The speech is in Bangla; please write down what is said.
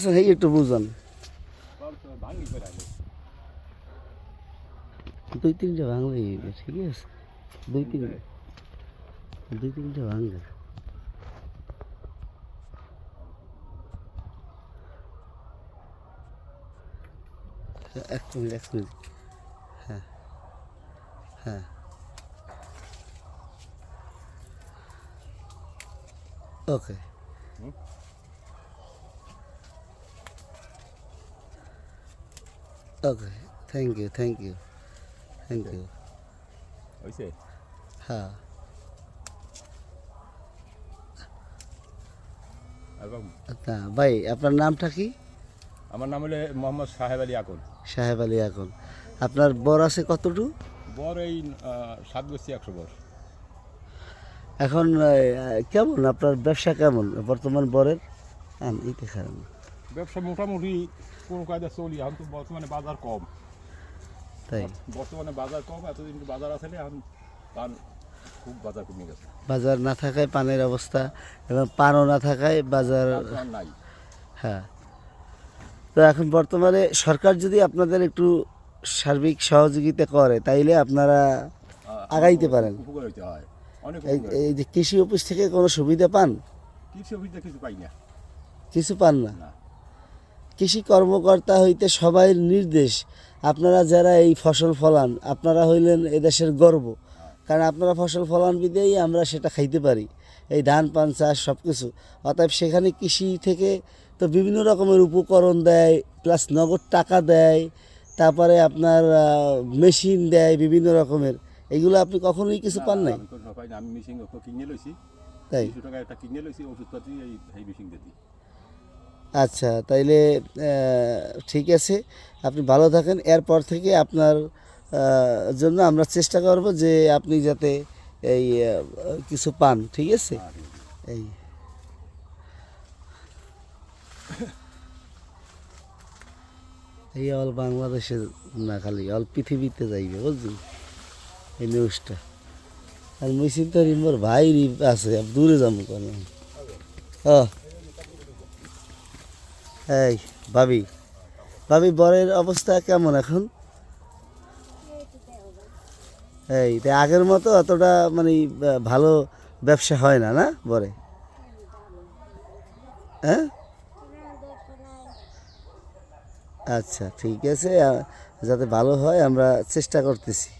আচ্ছা এই একটু বুঝান। দুই তিনটে হইবে, ঠিক আছে? দুই তিনটে। দুই তিনটে ভাঙবে এক মিনিট এক মিনিট। হ্যাঁ হ্যাঁ। Okay. Okay thank you thank you thank you হয়েছে হ্যাঁ আচ্ছা ভাই আপনার নামটা কি? আমার নাম হলে মোহাম্মদ সাহেব আলী আকন সাহেব আলী এখন আপনার বর আছে কতটু বর এই সাত বছর একশো বর। এখন কেমন? আপনার ব্যবসা কেমন? বর্তমান বরের? আন, এইটা খারাপ। ব্যবসা মোটামুটি কোনো কায়দা চলি এখন তো বর্তমানে বাজার কম। তাই? বর্তমানে বাজার কম এতদিন বাজার না, এখন পান খুব বাজার কমে গেছে। বাজার না থাকায় পানের অবস্থা এবং পানও না থাকায় বাজার নাই। হ্যাঁ। তো এখন বর্তমানে সরকার যদি আপনাদের একটু সার্বিক সহযোগিতা করে তাইলে আপনারা আগাইতে পারেন। হয় এই যে কৃষি অফিস থেকে কোনো সুবিধা পান? কৃষি অফিসে কিছু পাই না। কিছু পান না। কৃষি কর্মকর্তা হইতে সবাই নির্দেশ। আপনারা যারা এই ফসল ফলান আপনারা হইলেন এদেশের গর্ব। কারণ আপনারা ফসল ফলান বিদেই আমরা সেটা খাইতে পারি। এই ধান পান চাষ সব কিছু অতএব সেখানে কৃষি থেকে তো বিভিন্ন রকমের উপকরণ দেয় প্লাস নগদ টাকা দেয় তারপরে আপনার মেশিন দেয় বিভিন্ন রকমের। এগুলো আপনি কখনোই কিছু পান নাই? আমি মেশিন কিনে লইছি। তাই? টাকা একটা কিনে লইছি ওষুধপাতি এই এই মেশিন দিতি আচ্ছা তাইলে ঠিক আছে। আপনি ভালো থাকেন। এরপর থেকে আপনার জন্য আমরা চেষ্টা করব যে আপনি যাতে এই কিছু পান, ঠিক আছে? এই। এই অল বাংলাদেশে না, খালি অল পৃথিবীতে যাইবে, বুঝলি? এই নিউজটা আর মেশিন তো রিমোর ভাই আছে দূরে যাব কেন? ও এই, ভাবি। ভাবি, বরের অবস্থা কেমন এখন? এই, তা আগের মতো অতটা মানে ভালো ব্যবসা হয় না না, বরে? হ্যাঁ? আচ্ছা ঠিক আছে যাতে ভালো হয় আমরা চেষ্টা করতেছি।